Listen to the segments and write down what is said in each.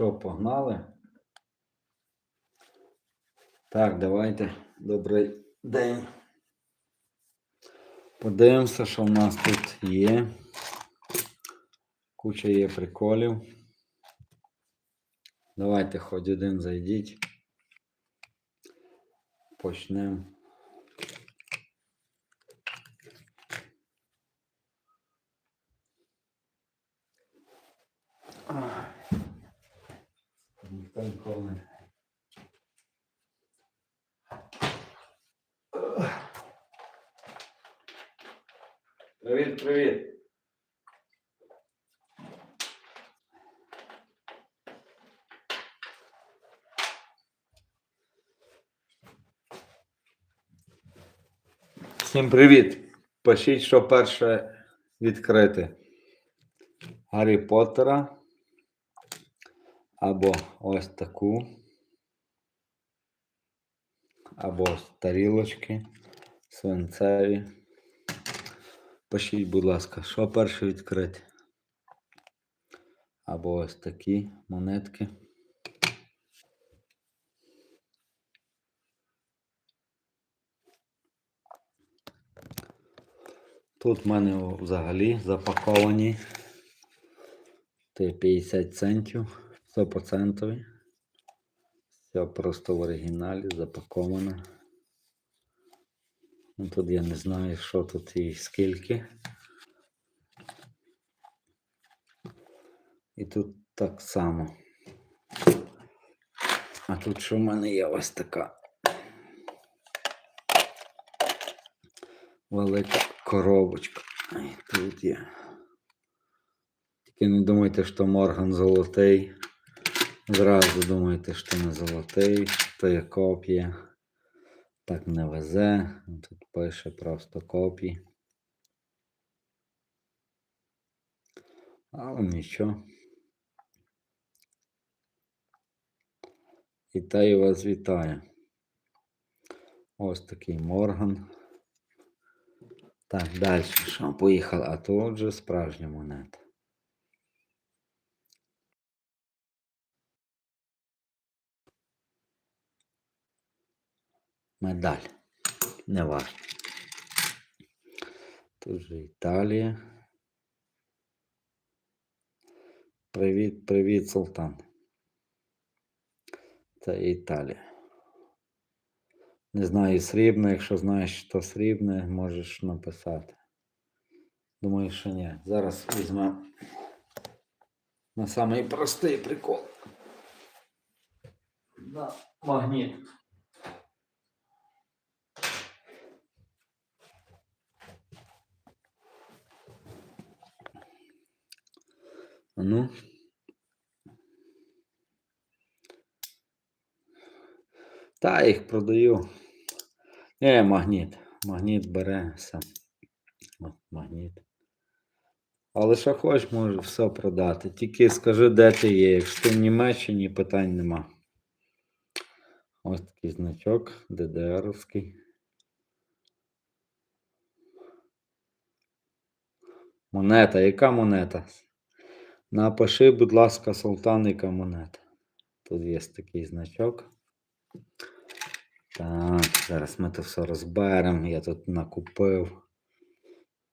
Що, погнали? Так, давайте. Добрий день. Подивимося, що в нас тут є. Куча є приколів. Давайте хоч один зайдіть. Почнемо. Ніколи. Привіт, привіт. Всім привіт. Пишіть, що перше відкрити. Гаррі Поттера. Або ось таку. Або тарілочки свинцеві. Пишіть, будь ласка, що перше відкрити. Або ось такі монетки. Тут в мене взагалі запаковані Це 50 центів, 100%. Все просто в оригіналі запаковано. Ну, Тут я не знаю, що тут і скільки. І тут так само. А тут що в мене є ось така велика коробочка. І тут є. Тільки не думайте, що Морган золотий. Зразу думайте, що не золотий, то є копія. Так не везе. Тут пише просто копії. Але нічого. Вітаю вас, вітаю. Ось такий Морган. Так, далі. Що поїхали? А то вже справжня монета. Медаль. Не важно. Тут же Італія. Привіт, привіт, Султан. Це Італія. Не знаю, срібне, якщо знаєш, що срібне, можеш написати. Думаю, що ні. Зараз візьмемо на самий простий прикол. На магніт. Ну. Та їх продаю. Е, магніт. Магніт бере. От магніт. Але що хочеш, може все продати. Тільки скажи, де ти є. Якщо в Німеччині, питань нема. Ось такий значок ДДРовський. Монета. Яка монета? Напиши, будь ласка, султан, яка монета. Тут є такий значок. Так, зараз ми це все розберемо. Я тут накупив.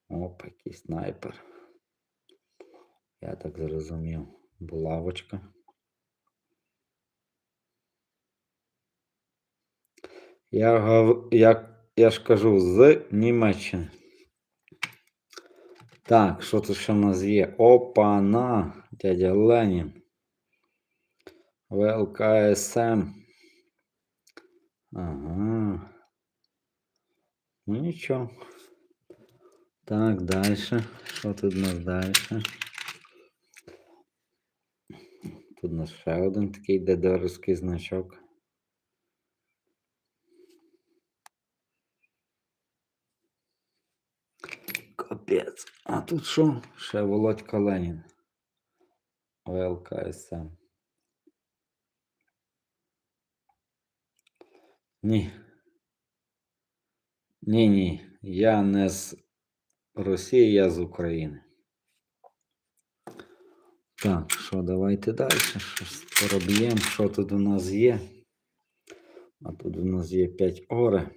Оп, який снайпер. Я так зрозумів. Булавочка. Я, я, я ж кажу з Німеччини. Так, що тут ще в нас є? Опа-на, дядя Ленін. ВЛКСМ. Ага. Ну нічого. Так, далі. Що тут у нас далі? Тут у нас ще один такий дедоровський значок. А тут що? Ще Володька Ленін. ВЛКСМ. Ні. Ні, ні. Я не з Росії, я з України. Так, що, давайте далі. Щось пороб'ємо. Що тут у нас є? А тут у нас є 5 оре.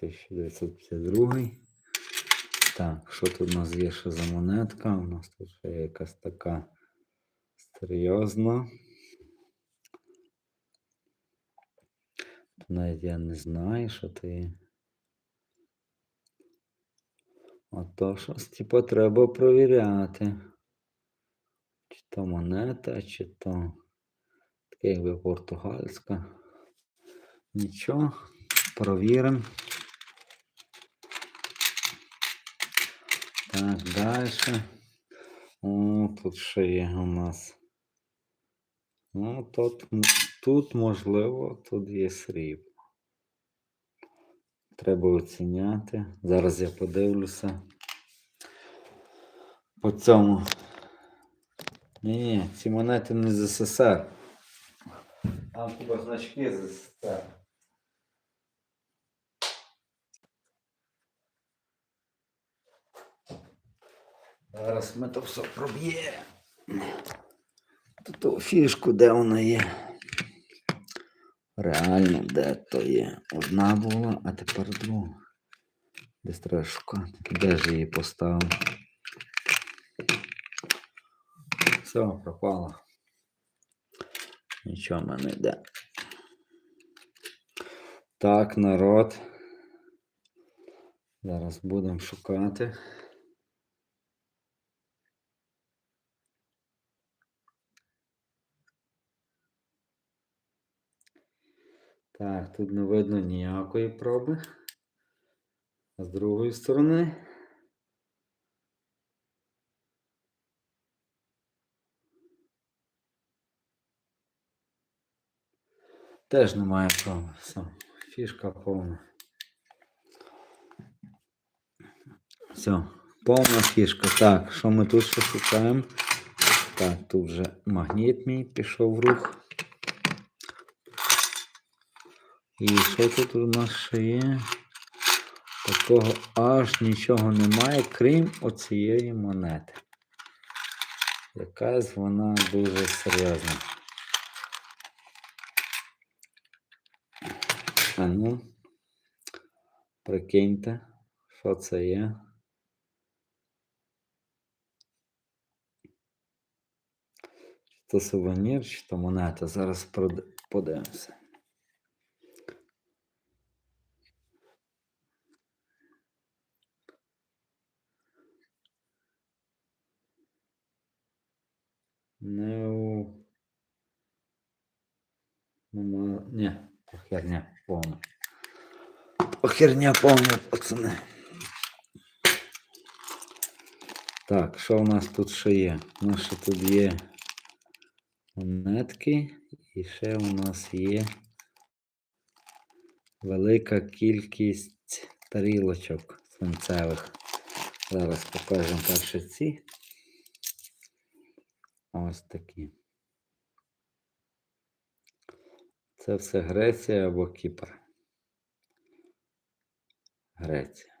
Тисяча дев'ятсот п'ятдесят другий. Так, що тут у нас є ще за монетка? У нас тут ще є якась така серйозна. Навіть я не знаю, що то є. А щось, типу, треба провіряти. Чи то монета, чи то таке якби португальська. Нічого, провіримо. Далі. О, тут ще є у нас. Ну, тут, тут можливо, тут є срібло. Треба оціняти. Зараз я подивлюся. По цьому. Ні, ні, ці монети не з СССР. Там хіба значки з СССР. Зараз ми то все проб'ємо. Тут ту фішку, де вона є. Реально, де то є. Одна була, а тепер друга. Десь треба шукати. Де ж її поставив? Все, пропало. Нічого в мене не йде. Так, народ. Зараз будемо шукати. Так, тут не видно ніякої проби. А з другої сторони. Теж немає проби. Все, фішка повна. Все, повна фішка. Так, що ми тут ще шукаємо? Так, тут вже магніт мій пішов в рух. І що тут у нас ще є? Такого аж нічого немає, крім оцієї монети. Якась вона дуже серйозна. А ну, прикиньте, що це є. Чи то сувенір, чи то монета. Зараз подивимося. Неу. Нема. Ні, херня повна. Херня повна, пацани. Так, що у нас тут ще є? У нас ще тут є монетки, і ще у нас є велика кількість тарілочок свинцевих. Зараз покажемо перше ці. Ось такі. Це все Греція або Кіпр. Греція.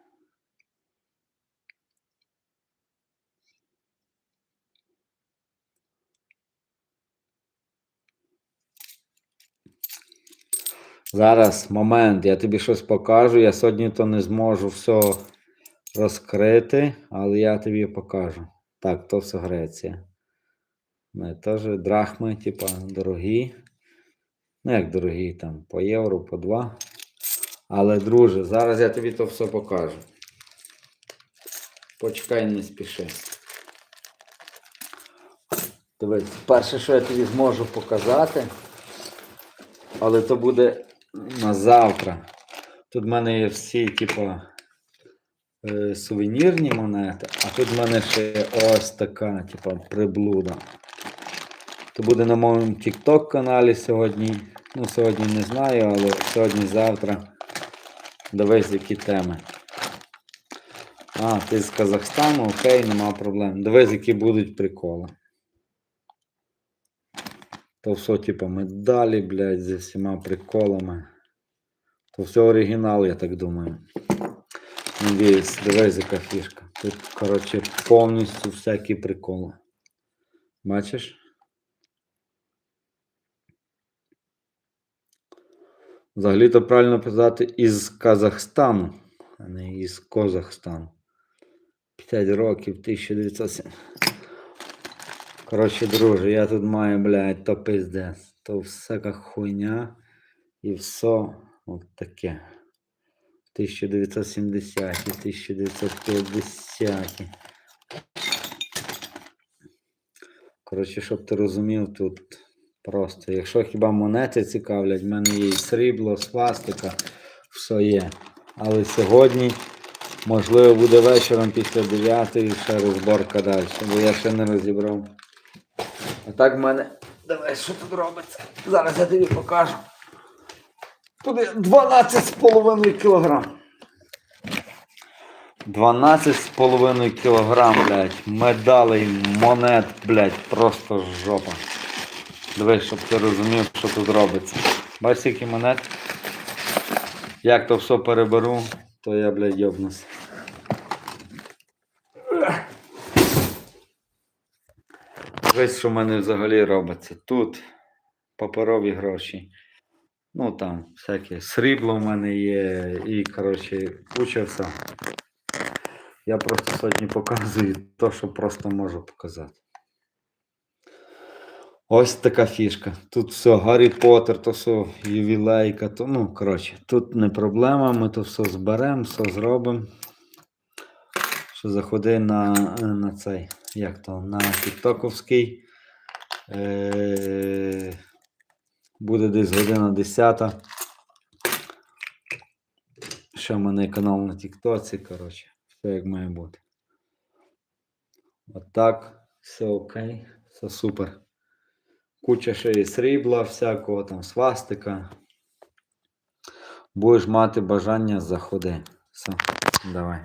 Зараз момент, я тобі щось покажу. Я сьогодні то не зможу все розкрити, але я тобі покажу. Так, то все Греція. Ну, теж драхми, типа, дорогі. Ну, як дорогі, там, по євро, по два. Але, друже, зараз я тобі то все покажу. Почекай, не спіши. Дивись, перше, що я тобі зможу показати, але то буде на завтра. Тут в мене є всі, типу, е, сувенірні монети, а тут в мене ще ось така, типу, приблуда. То буде на моєму TikTok каналі сьогодні. Ну, сьогодні не знаю, але сьогодні-завтра. Дивись, які теми. А, ти з Казахстану, окей, нема проблем. Дивись, які будуть приколи. То все, типу, медалі, блядь, зі всіма приколами. То все оригінал, я так думаю. Надіюсь, дивись, яка фішка. Тут, коротше, повністю всякі приколи. Бачиш? Взагалі-то правильно казати із Казахстану, а не із Казахстану. 5 років, 1907. Коротше, друже, я тут маю, блядь, то пиздець. То всяка хуйня і все от таке. 1970, 1950. Коротше, щоб ти розумів, тут просто. Якщо хіба монети цікавлять, в мене є і срібло, свастика, все є. Але сьогодні, можливо, буде вечором після 9 і ще розборка далі, бо я ще не розібрав. А так в мене. Давай, що тут робиться? Зараз я тобі покажу. Тут 12,5 кілограм. 12,5 кілограм, блядь, медалей, монет, блядь, просто жопа. Дивись, щоб ти розумів, що тут робиться. Бачиш, скільки монет? Як то все переберу, то я, блядь, йобнусь. Дивись, що в мене взагалі робиться. Тут паперові гроші. Ну там всяке срібло в мене є і, коротше, куча все. Я просто сьогодні показую те, що просто можу показати. Ось така фішка. Тут все Гаррі Поттер, то все ювілейка, то ну, коротше, тут не проблема, ми то все зберемо, все зробимо. Що заходи на, на цей, як то, на Тіктоковський. Е- буде десь година 10. Ще в мене канал на Тіктоці, коротше, все як має бути. Отак, все окей, все супер. Куча ще і срібла, всякого там свастика. Будеш мати бажання, заходи. Все, давай.